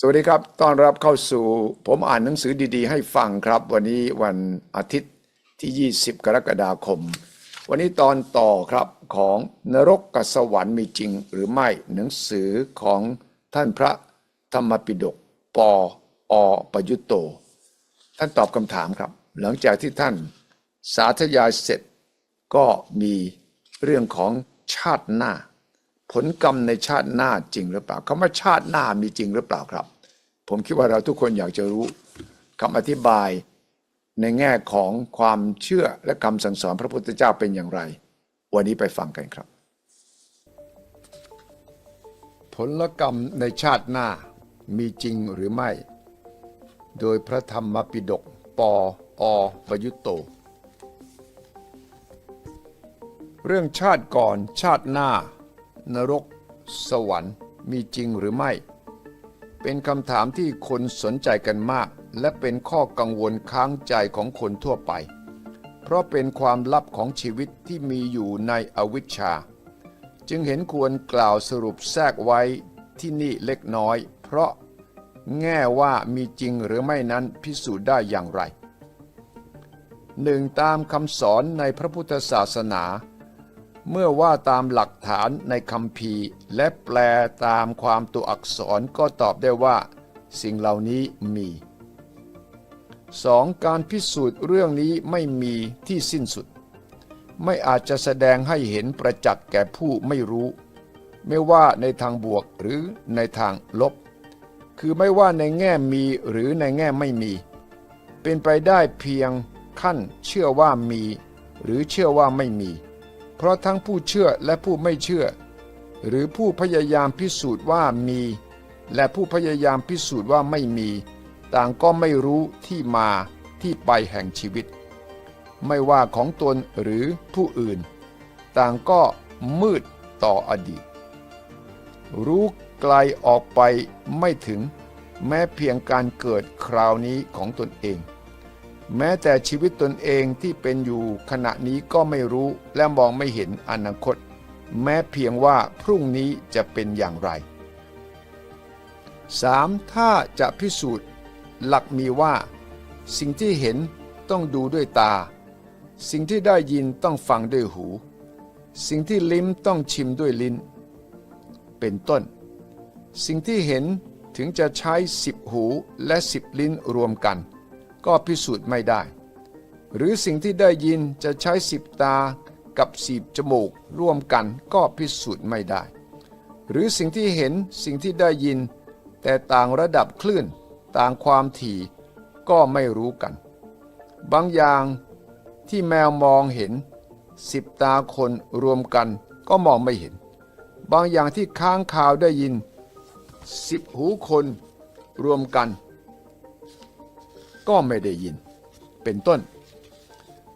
สวัสดีครับ ต้อนรับเข้าสู่ ผมอ่านหนังสือดีๆ ให้ฟังครับ วันนี้วันอาทิตย์ที่ 20 กรกฎาคม วันนี้ตอนต่อครับของนรกกับสวรรค์มีจริงหรือไม่หนังสือของท่านพระธรรมปิฎกปออประยุตโต ท่านตอบคำถามครับ หลังจากที่ท่านสาธยายเสร็จก็มีเรื่องของชาติหน้า ผลกรรมในชาติหน้าจริงหรือเปล่าคำว่าชาติหน้ามีจริงหรือเปล่าครับ ผมคิดว่าเราทุกคนอยากจะรู้คำอธิบายในแง่ของความเชื่อและคำสั่งสอนพระพุทธเจ้าเป็นอย่างไร วันนี้ไปฟังกันครับ ผลกรรมในชาติหน้ามีจริงหรือไม่ โดยพระธรรมปิฎกปออปยุตโต เรื่องชาติก่อนชาติหน้า นรก สวรรค์ มีจริงหรือไม่ เป็นคำถามที่คนสนใจกันมาก และเป็นข้อกังวลค้างใจของคนทั่วไป เพราะเป็นความลับของชีวิตที่มีอยู่ในอวิชชา จึงเห็นควรกล่าวสรุปแทรกไว้ที่นี่เล็กน้อย เพราะแง่ว่ามีจริงหรือไม่นั้นพิสูจน์ได้อย่างไรหนึ่งตามคำสอนในพระพุทธศาสนา เมื่อว่าตามหลักฐานในคำพีและแปลตามความตัวอักษรก็ตอบได้ว่า สิ่งเหล่านี้มี 2. การพิสูจน์เรื่องนี้ไม่มีที่สิ้นสุด ไม่อาจจะแสดงให้เห็นประจักษ์แก่ผู้ไม่รู้ ไม่ว่าในทางบวกหรือในทางลบ คือไม่ว่าในแง่มีหรือในแง่ไม่มี เป็นไปได้เพียงขั้นเชื่อว่ามี หรือเชื่อว่าไม่มี เพราะทั้งผู้เชื่อและผู้ไม่เชื่อ หรือผู้พยายามพิสูจน์ว่ามี และผู้พยายามพิสูจน์ว่าไม่มี ต่างก็ไม่รู้ที่มาที่ไปแห่งชีวิต ไม่ว่าของตนหรือผู้อื่น ต่างก็มืดต่ออดีต รู้ไกลออกไปไม่ถึง แม้เพียงการเกิดคราวนี้ของตนเอง แม้แต่ชีวิตตนเองที่เป็นอยู่ขณะนี้ก็ไม่รู้และมองไม่เห็นอนาคต แม้เพียงว่าพรุ่งนี้จะเป็นอย่างไร 3. ถ้าจะพิสูจน์ หลักมีว่า สิ่งที่เห็นต้องดูด้วยตา สิ่งที่ได้ยินต้องฟังด้วยหู สิ่งที่ลิ้มต้องชิมด้วยลิ้น เป็นต้น สิ่งที่เห็นถึงจะใช้สิบหูและสิบลิ้นรวมกัน ก็พิสูจน์ไม่ได้ หรือสิ่งที่ได้ยินจะใช้สิบตากับสิบจมูกร่วมกันก็พิสูจน์ไม่ได้ หรือสิ่งที่เห็นสิ่งที่ได้ยิน แต่ต่างระดับคลื่น ต่างความถี่ก็ไม่รู้กัน บางอย่างที่แมวมองเห็นสิบตาคนรวมกันก็มองไม่เห็น บางอย่างที่ค้างคาวได้ยินสิบหูคนรวมกัน ก็ไม่ได้ยิน เป็นต้น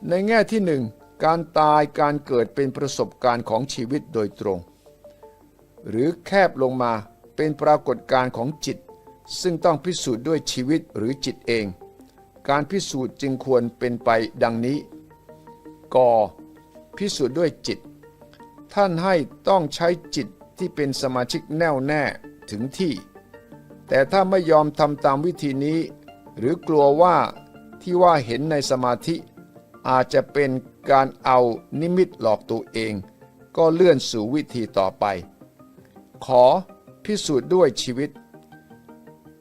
ในแง่ที่หนึ่งการตายการเกิดเป็นประสบการณ์ของชีวิตโดยตรง หรือแคบลงมาเป็นปรากฏการณ์ของจิต ซึ่งต้องพิสูจน์ด้วยชีวิตหรือจิตเอง การพิสูจน์จึงควรเป็นไปดังนี้กพิสูจน์ด้วยจิต ท่านให้ต้องใช้จิตที่เป็นสมาชิกแน่วแน่ถึงที่ แต่ถ้าไม่ยอมทำตามวิธีนี้ หรือกลัวว่าที่ว่าเห็นในสมาธิ อาจจะเป็นการเอานิมิตหลอกตัวเอง ก็เลื่อนสู่วิธีต่อไป ขอพิสูจน์ด้วยชีวิต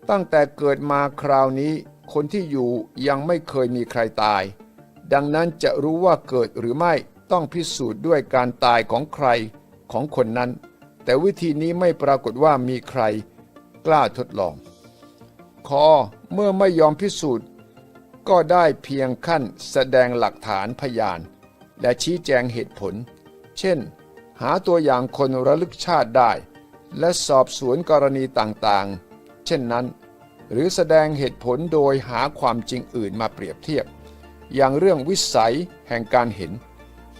ตั้งแต่เกิดมาคราวนี้คนที่อยู่ยังไม่เคยมีใครตาย ดังนั้นจะรู้ว่าเกิดหรือไม่ต้องพิสูจน์ด้วยการตายของใครของคนนั้น แต่วิธีนี้ไม่ปรากฏว่ามีใครกล้าทดลอง คอเมื่อไม่ยอมพิสูจน์ ก็ได้เพียงขั้นแสดงหลักฐานพยาน และชี้แจงเหตุผล เช่น หาตัวอย่างคนระลึกชาติได้ และสอบสวนกรณีต่างๆ เช่นนั้น หรือแสดงเหตุผลโดยหาความจริงอื่นมาเปรียบเทียบ อย่างเรื่องวิสัยแห่งการเห็น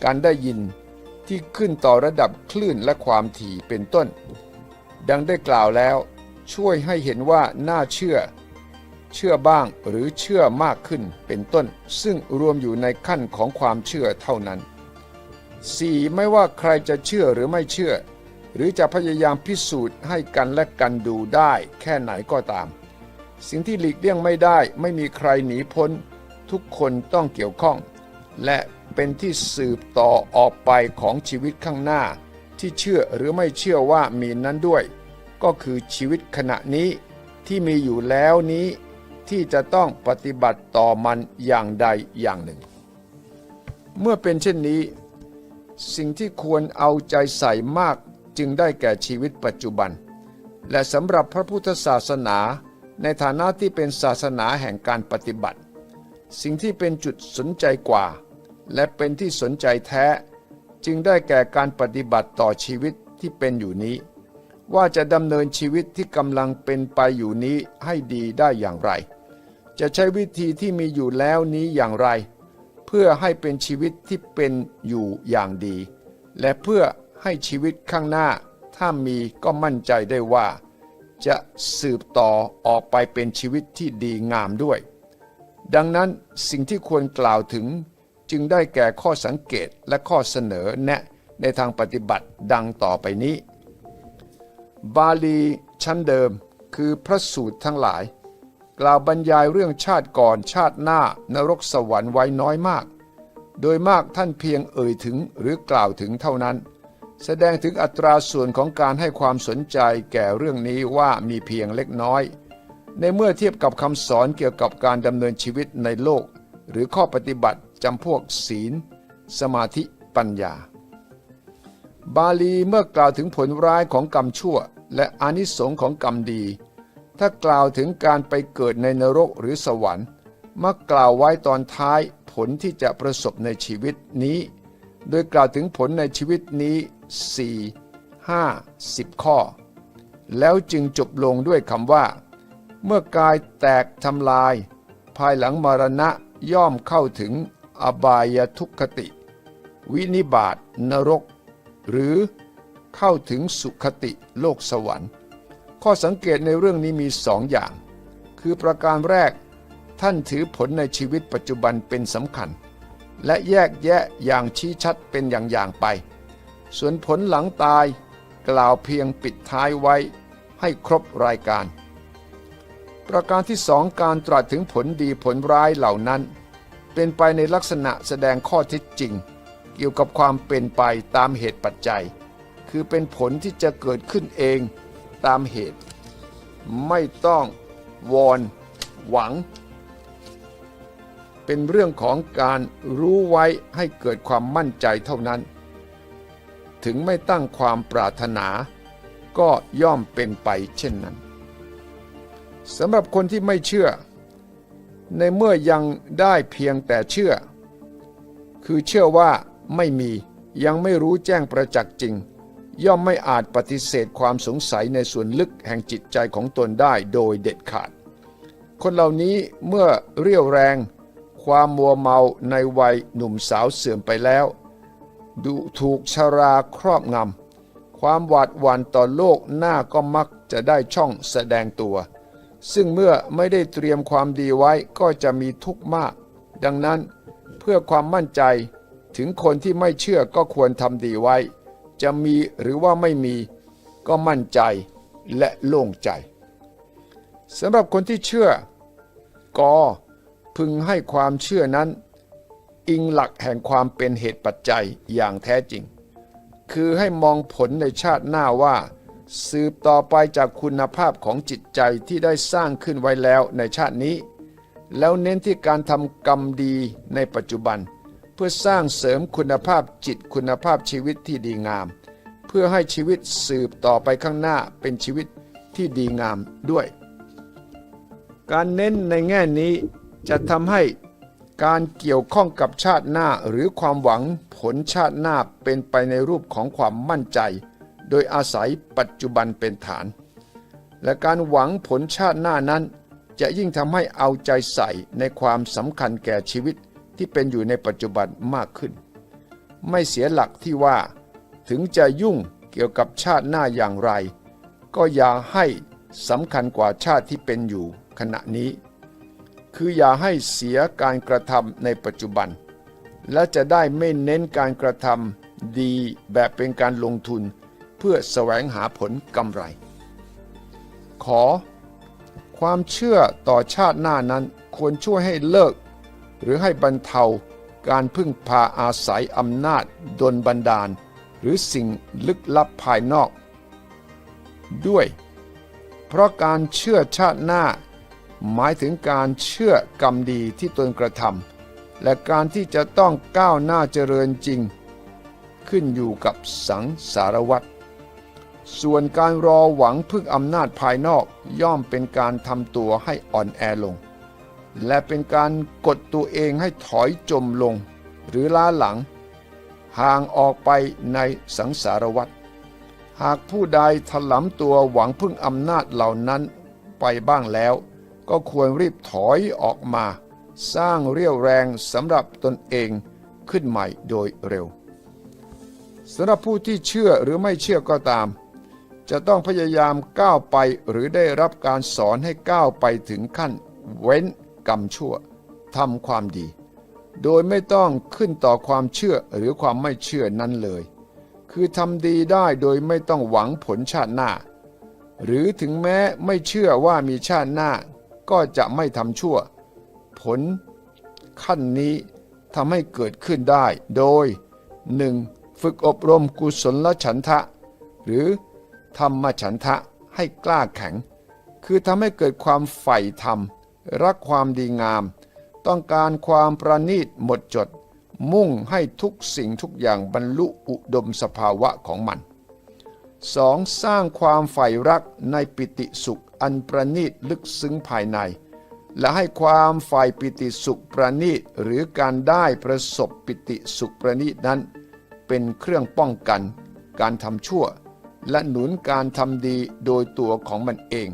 การได้ยินที่ขึ้นต่อระดับคลื่นและความถี่เป็นต้น ดังได้กล่าวแล้ว ช่วยให้เห็นว่าน่าเชื่อ เชื่อบ้างหรือเชื่อมากขึ้นเป็นต้น ซึ่งรวมอยู่ในขั้นของความเชื่อเท่านั้น 4. ไม่ว่าใครจะเชื่อหรือไม่เชื่อ หรือจะพยายามพิสูจน์ให้กันและกันดูได้แค่ไหนก็ตาม สิ่งที่หลีกเลี่ยงไม่ได้ไม่มีใครหนีพ้น ทุกคนต้องเกี่ยวข้อง และเป็นที่สืบต่อออกไปของชีวิตข้างหน้า ที่เชื่อหรือไม่เชื่อว่ามีนั้นด้วย ก็คือชีวิตขณะนี้ที่มีอยู่แล้วนี้ที่จะต้องปฏิบัติต่อมันอย่างใดอย่างหนึ่ง เมื่อเป็นเช่นนี้ สิ่งที่ควรเอาใจใส่มากจึงได้แก่ชีวิตปัจจุบัน และสำหรับพระพุทธศาสนาในฐานะที่เป็นศาสนาแห่งการปฏิบัติ สิ่งที่เป็นจุดสนใจกว่า และเป็นที่สนใจแท้ จึงได้แก่การปฏิบัติต่อชีวิตที่เป็นอยู่นี้ ว่าจะดำเนินชีวิตที่กำลังเป็นไปอยู่นี้ให้ดีได้อย่างไร จะใช้วิธีที่มีอยู่แล้วนี้อย่างไร เพื่อให้เป็นชีวิตที่เป็นอยู่อย่างดี และเพื่อให้ชีวิตข้างหน้า ถ้ามีก็มั่นใจได้ว่า จะสืบต่อออกไปเป็นชีวิตที่ดีงามด้วย ดังนั้นสิ่งที่ควรกล่าวถึงจึงได้แก่ข้อสังเกตและข้อเสนอแนะในทางปฏิบัติดังต่อไปนี้ บาลีชั้นเดิมคือพระสูตรทั้งหลาย กล่าวบรรยายเรื่องชาติก่อนชาติหน้านรกสวรรค์ไว้น้อยมาก โดยมากท่านเพียงเอ่ยถึงหรือกล่าวถึงเท่านั้น แสดงถึงอัตราส่วนของการให้ความสนใจแก่เรื่องนี้ว่ามีเพียงเล็กน้อย ในเมื่อเทียบกับคำสอนเกี่ยวกับการดำเนินชีวิตในโลก หรือข้อปฏิบัติจำพวกศีล สมาธิปัญญา บาลีเมื่อกล่าวถึงผลร้ายของกรรมชั่ว และอานิสงส์ของกรรมดี ถ้ากล่าวถึงการไปเกิดในนรกหรือสวรรค์ มักกล่าวไว้ตอนท้ายผลที่จะประสบในชีวิตนี้ โดยกล่าวถึงผลในชีวิตนี้ 4 5 10 ข้อ แล้วจึงจบลงด้วยคำว่า เมื่อกายแตกทำลาย ภายหลังมรณะย่อมเข้าถึงอบายทุกขติ วินิบาตนรก หรือเข้าถึงสุขติโลกสวรรค์ ข้อสังเกตในเรื่องนี้มีสองอย่าง คือประการแรกท่านถือผลในชีวิตปัจจุบันเป็นสำคัญ และแยกแยะอย่างชี้ชัดเป็นอย่างๆไป ส่วนผลหลังตายกล่าวเพียงปิดท้ายไว้ให้ครบรายการ ประการที่สองการตรัสถึงผลดีผลร้ายเหล่านั้น เป็นไปในลักษณะแสดงข้อเท็จจริง กี่ยวกับความเป็นไปตามเหตุปัจจัย คือเป็นผลที่จะเกิดขึ้นเองตามเหตุ ไม่ต้องวอน หวัง เป็นเรื่องของการรู้ไว้ให้เกิดความมั่นใจเท่านั้น ถึงไม่ตั้งความปรารถนา ก็ย่อมเป็นไปเช่นนั้นสำหรับคนที่ไม่เชื่อ ในเมื่อยังได้เพียงแต่เชื่อ คือเชื่อว่า ไม่มียังไม่รู้แจ้งประจักษ์จริง ย่อมไม่อาจปฏิเสธความสงสัยในส่วนลึกแห่งจิตใจของตนได้โดยเด็ดขาด คนเหล่านี้เมื่อเรียวแรง ความมัวเมาในวัยหนุ่มสาวเสื่อมไปแล้ว ดูถูกชาราครอบงำความหวาดหวั่นต่อโลกหน้าก็มักจะได้ช่องแสดงตัว ซึ่งเมื่อไม่ได้เตรียมความดีไว้ก็จะมีทุกข์มาก ดังนั้นเพื่อความมั่นใจ ถึงคนที่ไม่เชื่อก็ควรทำดีไว้ จะมีหรือว่าไม่มีก็มั่นใจและโล่งใจสำหรับคนที่เชื่อก็พึงให้ความเชื่อนั้น อิงหลักแห่งความเป็นเหตุปัจจัยอย่างแท้จริง คือให้มองผลในชาติหน้าว่า สืบต่อไปจากคุณภาพของจิตใจที่ได้สร้างขึ้นไว้แล้วในชาตินี้ แล้วเน้นที่การทำกรรมดีในปัจจุบัน พื่อสร้างเสริมคุณภาพจิตคุณภาพชีวิตที่ดีงาม เพื่อให้ชีวิตสืบต่อไปข้างหน้าเป็นชีวิตที่ดีงามด้วย การเน้นในแง่นี้จะทำให้การเกี่ยวข้องกับชาติหน้าหรือความหวังผลชาติหน้าเป็นไปในรูปของความมั่นใจ โดยอาศัยปัจจุบันเป็นฐาน และการหวังผลชาติหน้านั้น จะยิ่งทำให้เอาใจใส่ในความสำคัญแก่ชีวิต ที่เป็นอยู่ในปัจจุบันมากขึ้น ไม่เสียหลักที่ว่า ถึงจะยุ่งเกี่ยวกับชาติหน้าอย่างไร ก็อย่าให้สำคัญกว่าชาติที่เป็นอยู่ขณะนี้ คืออย่าให้เสียการกระทำในปัจจุบัน และจะได้ไม่เน้นการกระทำดีแบบเป็นการลงทุน เพื่อแสวงหาผลกำไร ขอ ความเชื่อต่อชาติหน้านั้นควรช่วยให้เลิก หรือให้บรรเทาการพึ่งพาอาศัยอำนาจดลบันดาล หรือสิ่งลึกลับภายนอก ด้วย เพราะการเชื่อชาติหน้า หมายถึงการเชื่อกรรมดีที่ตนกระทำและการที่จะต้องก้าวหน้าเจริญจริง ขึ้นอยู่กับสังสารวัตรส่วนการรอหวังพึ่งอำนาจภายนอกย่อมเป็นการทำตัวให้อ่อนแอลง และเป็นการกดตัวเองให้ถอยจมลง หรือล้าหลัง ห่างออกไปในสังสารวัตรหากผู้ใดถลำตัวหวังพึ่งอำนาจเหล่านั้นไปบ้างแล้ว ก็ควรรีบถอยออกมา สร้างเรี่ยวแรงสำหรับตนเองขึ้นใหม่โดยเร็วสำหรับผู้ที่เชื่อหรือไม่เชื่อก็ตาม จะต้องพยายามก้าวไปหรือได้รับการสอนให้ก้าวไปถึงขั้น เว้น กรรมชั่วทำความดี โดยไม่ต้องขึ้นต่อความเชื่อหรือความไม่เชื่อนั้นเลย คือทำดีได้โดยไม่ต้องหวังผลชาติหน้า หรือถึงแม้ไม่เชื่อว่ามีชาติหน้า ก็จะไม่ทำชั่ว ผลขั้นนี้ทำให้เกิดขึ้นได้โดย 1. ฝึกอบรมกุศลฉันทะ หรือธรรมฉันทะให้กล้าแข็ง คือทำให้เกิดความใฝ่ธรรม รักความดีงาม ต้องการความประณีตหมดจด มุ่งให้ทุกสิ่งทุกอย่างบรรลุอุดมสภาวะของมัน 2. สร้างความใฝ่รักในปิติสุขอันประณีตลึกซึ้งภายใน และให้ความใฝ่ปิติสุขประณีตหรือการได้ประสบปิติสุขประณีตนั้น เป็นเครื่องป้องกัน การทำชั่ว และหนุนการทำดีโดยตัวของมันเอง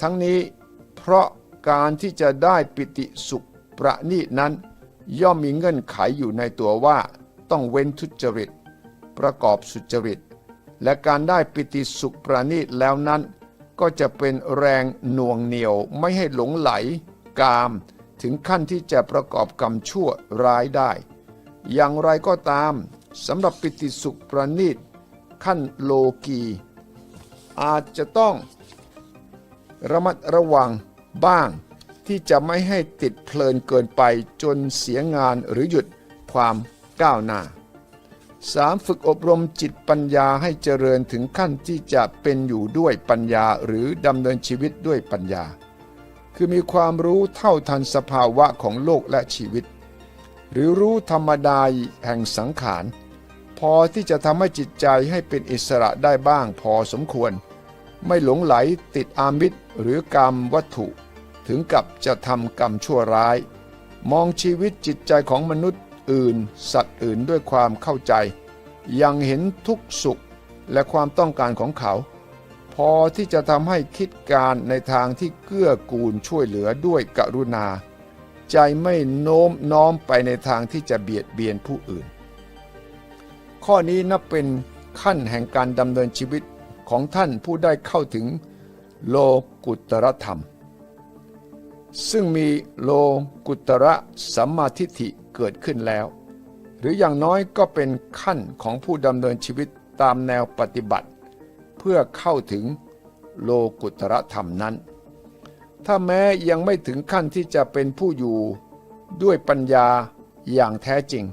ทั้งนี้ เพราะการที่จะได้ปิติสุขประณีตนั้น ย่อมมีเงื่อนไขอยู่ในตัวว่า ต้องเว้นทุจริต ประกอบสุจริต และการได้ปิติสุขประณีตแล้วนั้น ก็จะเป็นแรงหน่วงเหนียวไม่ให้หลงไหล กาม ถึงขั้นที่จะประกอบกรรมชั่วร้ายได้ อย่างไรก็ตามสำหรับปิติสุขประณีต ขั้นโลกี อาจจะต้องระมัดระวัง บ้าง ที่จะไม่ให้ติดเพลินเกินไปจนเสียงานหรือหยุดความก้าวหน้า 3. ฝึกอบรมจิตปัญญาให้เจริญถึงขั้นที่จะเป็นอยู่ด้วยปัญญาหรือดำเนินชีวิตด้วยปัญญา คือมีความรู้เท่าทันสภาวะของโลกและชีวิต หรือรู้ธรรมดาแห่งสังขาร พอที่จะทำให้จิตใจให้เป็นอิสระได้บ้างพอสมควร ไม่หลงไหลติดอามิตรหรือกรรมวัตถุ ถึงกับจะทำกรรมชั่วร้าย มองชีวิตจิตใจของมนุษย์อื่น สัตว์อื่นด้วยความเข้าใจ ยังเห็นทุกสุขและความต้องการของเขา พอที่จะทำให้คิดการในทางที่เกื้อกูลช่วยเหลือด้วยกรุณา ใจไม่โน้มน้อมไปในทางที่จะเบียดเบียนผู้อื่น ข้อนี้นับเป็นขั้นแห่งการดำเนินชีวิตของท่านผู้ได้เข้าถึงโลกุตรธรรม ซึ่งมีโลกุตระสัมมาทิฏฐิเกิดขึ้นแล้ว หรืออย่างน้อยก็เป็นขั้นของผู้ดำเนินชีวิตตามแนวปฏิบัติ เพื่อเข้าถึงโลกุตระธรรมนั้น ถ้าแม้ยังไม่ถึงขั้นที่จะเป็นผู้อยู่ด้วยปัญญาอย่างแท้จริง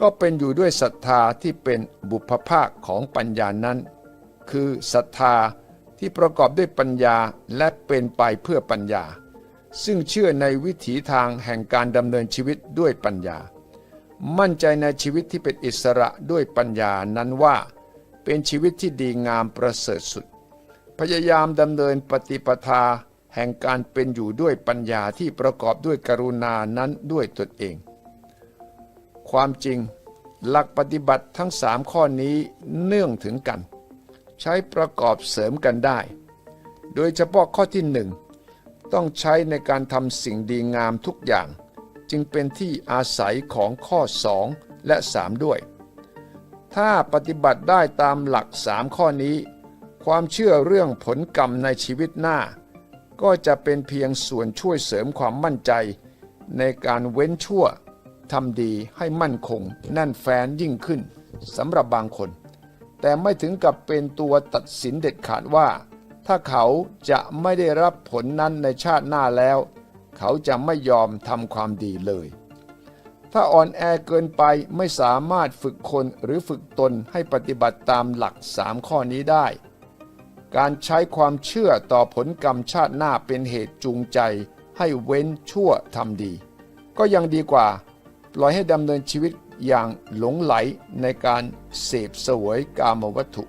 ก็เป็นอยู่ด้วยศรัทธาที่เป็นบุพภาคของปัญญานั้น คือศรัทธาที่ประกอบด้วยปัญญาและเป็นไปเพื่อปัญญา ซึ่งเชื่อในวิถีทางแห่งการดำเนินชีวิตด้วยปัญญา มั่นใจในชีวิตที่เป็นอิสระด้วยปัญญานั้นว่า เป็นชีวิตที่ดีงามประเสริฐสุด พยายามดำเนินปฏิปทาแห่งการเป็นอยู่ด้วยปัญญาที่ประกอบด้วยกรุณานั้นด้วยตนเอง ความจริง หลักปฏิบัติทั้งสามข้อนี้เนื่องถึงกัน ใช้ประกอบเสริมกันได้ โดยเฉพาะข้อที่หนึ่ง ต้องใช้ในการทำสิ่งดีงามทุกอย่าง จึงเป็นที่อาศัยของข้อ 2 และ 3 ด้วย ถ้าปฏิบัติได้ตามหลัก 3 ข้อนี้ ความเชื่อเรื่องผลกรรมในชีวิตหน้า ก็จะเป็นเพียงส่วนช่วยเสริมความมั่นใจ ในการเว้นชั่วทำดีให้มั่นคงแน่นแฟนยิ่งขึ้นสำหรับบางคน แต่ไม่ถึงกับเป็นตัวตัดสินเด็ดขาดว่า ถ้าเขาจะไม่ได้รับผลนั้นในชาติหน้าแล้ว เขาจะไม่ยอมทำความดีเลย ถ้าอ่อนแอเกินไปไม่สามารถฝึกคนหรือฝึกตนให้ปฏิบัติตามหลักสามข้อนี้ได้ การใช้ความเชื่อต่อผลกรรมชาติหน้าเป็นเหตุจูงใจ ให้เว้นชั่วทำดี ก็ยังดีกว่า ปล่อยให้ดำเนินชีวิตอย่างหลงไหลในการเสพสวยกามวัตถุ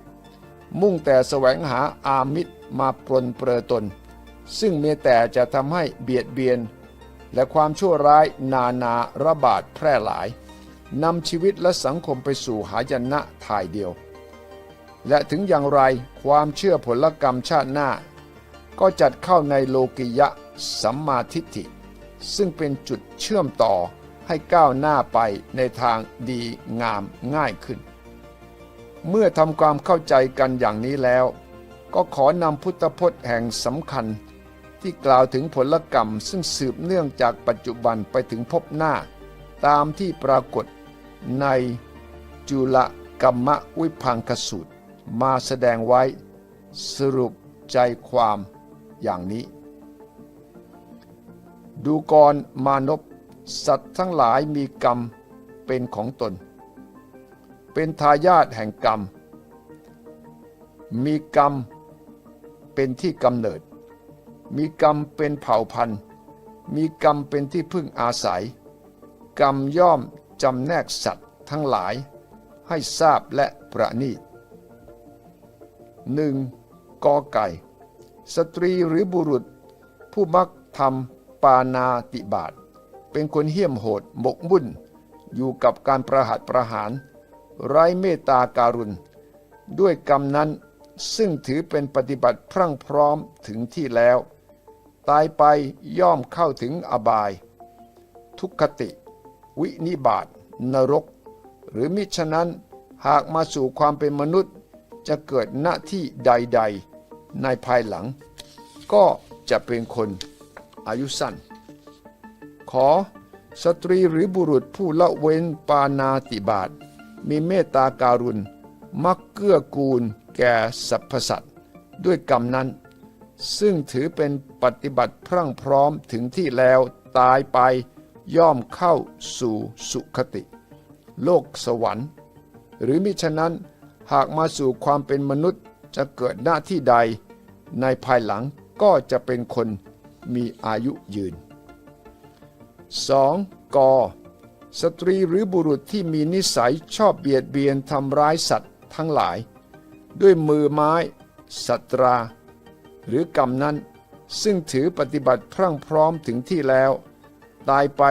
มุ่งแต่แสวงหาอามิตร มาปลนเปลือตน ซึ่งมีแต่จะทำให้เบียดเบียน และความชั่วร้ายนานาระบาดแพร่หลายนำชีวิตและสังคมไปสู่หายนะทายเดียว และถึงอย่างไรความเชื่อผลกรรมชาติหน้า ก็จัดเข้าในโลกิยะสัมมาทิฏฐิ ซึ่งเป็นจุดเชื่อมต่อให้ก้าวหน้าไปในทางดีงามง่ายขึ้น เมื่อทำความเข้าใจกันอย่างนี้แล้ว ก็ขอนำพุทธพจน์แห่งสำคัญ ที่กล่าวถึงผลกรรมซึ่งสืบเนื่องจากปัจจุบันไปถึงพบหน้า ตามที่ปรากฏในจุลกรรมวิพังคสูตร มาแสดงไว้สรุปใจความอย่างนี้ ดูกรมานพสัตว์ทั้งหลายมีกรรมเป็นของตน เป็นทายาทแห่งกรรม มีกรรม เป็นที่กำเนิด มีกรรมเป็นเผ่าพันธุ์ มีกรรมเป็นที่พึ่งอาศัย กรรมย่อมจำแนกสัตว์ทั้งหลาย ให้ทราบและประณีตหนึ่งกอไก่ สตรีหรือบุรุษ ผู้มักทำปานาติบาตเป็นคนเหี้ยมโหดหมกมุ่น อยู่กับการประหัตประหาร ไร้เมตตาการุณ ด้วยกรรมนั้น ซึ่งถือเป็นปฏิบัติพรั่งพร้อมถึงที่แล้ว ตายไปย่อมเข้าถึงอบาย ทุกขติ วินิบาตนรก หรือมิฉะนั้นหากมาสู่ความเป็นมนุษย์จะเกิดหน้าที่ใด ๆ ในภายหลัง ก็จะเป็นคนอายุสั้น ขอสตรีหรือบุรุษผู้ละเว้นปานาติบาตมีเมตตาการุณ มักเกื้อกูลแก่สรรพสัตว์ด้วยกรรมนั้น ซึ่งถือเป็นปฏิบัติพรั่งพร้อมถึงที่แล้วตายไปย่อมเข้าสู่สุคติ โลกสวรรค์ หรือมิฉะนั้นหากมาสู่ความเป็นมนุษย์จะเกิดหน้าที่ใด ในภายหลังก็จะเป็นคนมีอายุยืน 2. กสตรีหรือบุรุษที่มีนิสัยชอบเบียดเบียนทำร้ายสัตว์ ทั้งหลาย ด้วยมือไม้สัตรา หรือกรรมนั้น ซึ่งถือปฏิบัติพรั่งพร้อมถึงที่แล้ว ตายไป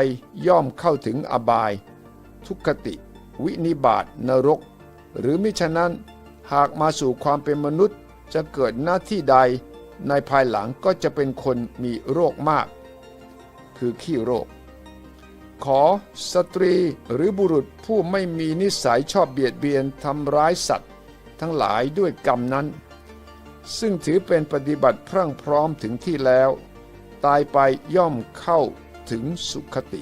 ย่อมเข้าถึงอบาย ทุกขติ วินิบาตนรก หรือมิฉะนั้นหากมาสู่ความเป็นมนุษย์จะเกิดหน้าที่ใด ในภายหลังก็จะเป็นคนมีโรคมาก คือขี้โรค ขอสตรีหรือบุรุษผู้ไม่มีนิสัยชอบเบียดเบียนทำร้ายสัตว์ ทั้งหลายด้วยกรรมนั้น ซึ่งถือเป็นปฏิบัติพรั่งพร้อมถึงที่แล้ว ตายไปย่อมเข้าถึงสุขติ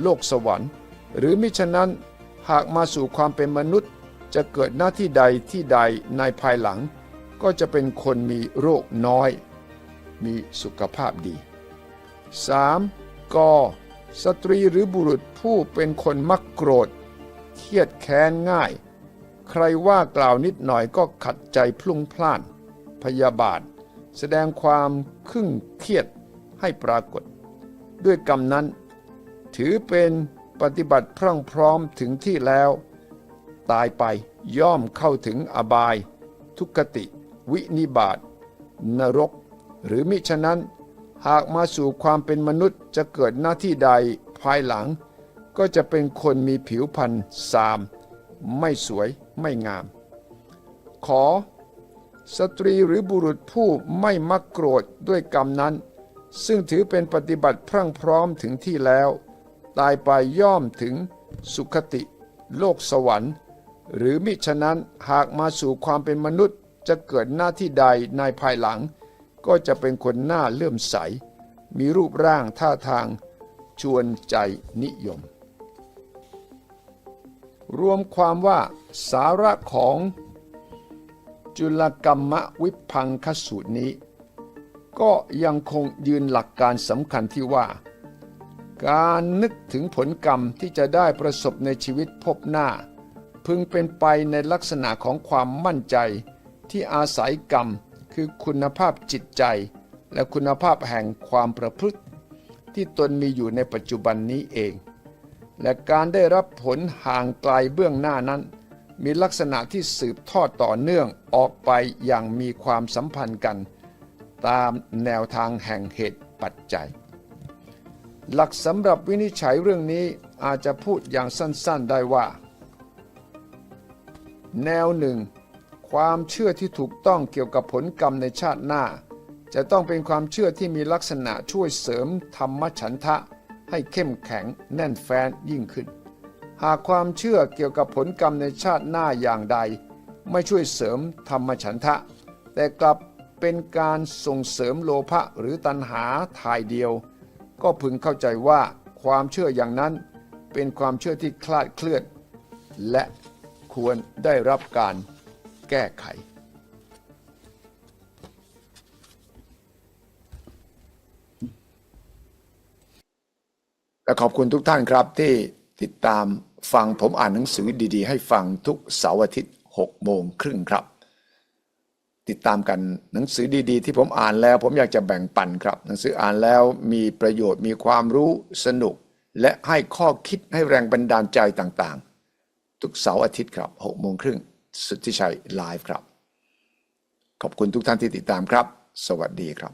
โลกสวรรค์ หรือมิฉะนั้นหากมาสู่ความเป็นมนุษย์ จะเกิดหน้าที่ใดที่ใดในภายหลัง ก็จะเป็นคนมีโรคน้อย มีสุขภาพดี 3. ก สตรีหรือบุรุษผู้เป็นคนมักโกรธ เครียดแค้นง่าย ใครว่ากล่าวนิดหน่อยก็ขัดใจพลุ่งพล่าน พยาบาท แสดงความขึ่งเครียดให้ปรากฏ ด้วยกรรมนั้น ถือเป็นปฏิบัติพรั่งพร้อมถึงที่แล้ว ตายไปย่อมเข้าถึงอบาย ทุกติ วินิบาตนรก หรือมิฉะนั้น หากมาสู่ความเป็นมนุษย์จะเกิดหน้าที่ใดภายหลัง ก็จะเป็นคนมีผิวพรรณสาม ไม่สวยไม่งาม ขอ สตรีหรือบุรุษผู้ไม่มักโกรธด้วยกรรมนั้น ซึ่งถือเป็นปฏิบัติพรั่งพร้อมถึงที่แล้ว ตายไปย่อมถึงสุคติ โลกสวรรค์ หรือมิฉะนั้นหากมาสู่ความเป็นมนุษย์จะเกิดหน้าที่ใดในภายหลัง ก็จะเป็นคนหน้าเลื่อมใส มีรูปร่างท่าทางชวนใจนิยม รวมความว่าสาระของจุลกรรมวิพังคสูตรนี้ ก็ยังคงยืนหลักการสำคัญที่ว่า การนึกถึงผลกรรมที่จะได้ประสบในชีวิตพบหน้า พึงเป็นไปในลักษณะของความมั่นใจที่อาศัยกรรม คือคุณภาพจิตใจ และคุณภาพแห่งความประพฤติ ที่ตนมีอยู่ในปัจจุบันนี้เอง และการได้รับผลห่างไกลเบื้องหน้านั้น มีลักษณะที่สืบทอดต่อเนื่องออกไปอย่างมีความสัมพันธ์กัน ตามแนวทางแห่งเหตุปัจจัย หลักสำหรับวินิจฉัยเรื่องนี้อาจจะพูดอย่างสั้นๆได้ว่า แนวหนึ่ง ความเชื่อที่ถูกต้องเกี่ยวกับผลกรรมในชาติหน้า จะต้องเป็นความเชื่อที่มีลักษณะช่วยเสริมธรรมฉันทะ ให้เข้มแข็งแน่นแฟ้นยิ่งขึ้น หากความเชื่อเกี่ยวกับผลกรรมในชาติหน้าอย่างใด ไม่ช่วยเสริมธรรมฉันทะ แต่กลับเป็นการส่งเสริมโลภะหรือตัณหาทายเดียว ก็พึงเข้าใจว่าความเชื่ออย่างนั้นเป็นความเชื่อที่คลาดเคลื่อน และควรได้รับการ แก้ไข และขอบคุณทุกท่านครับที่ติดตามฟังผมอ่านหนังสือดีๆ ให้ฟังทุกเสาร์อาทิตย์6โมงครึ่งครับ ติดตามกันหนังสือดีๆ ที่ผมอ่านแล้ว ผมอยากจะแบ่งปันครับ หนังสืออ่านแล้วมีประโยชน์มีความรู้สนุก และให้ข้อคิดให้แรงบันดาลใจต่างๆ ทุกเสาร์อาทิตย์ครับ6โมงครึ่ง สุทธิชัยไลฟ์ครับ ขอบคุณทุกท่านที่ติดตามครับ สวัสดีครับ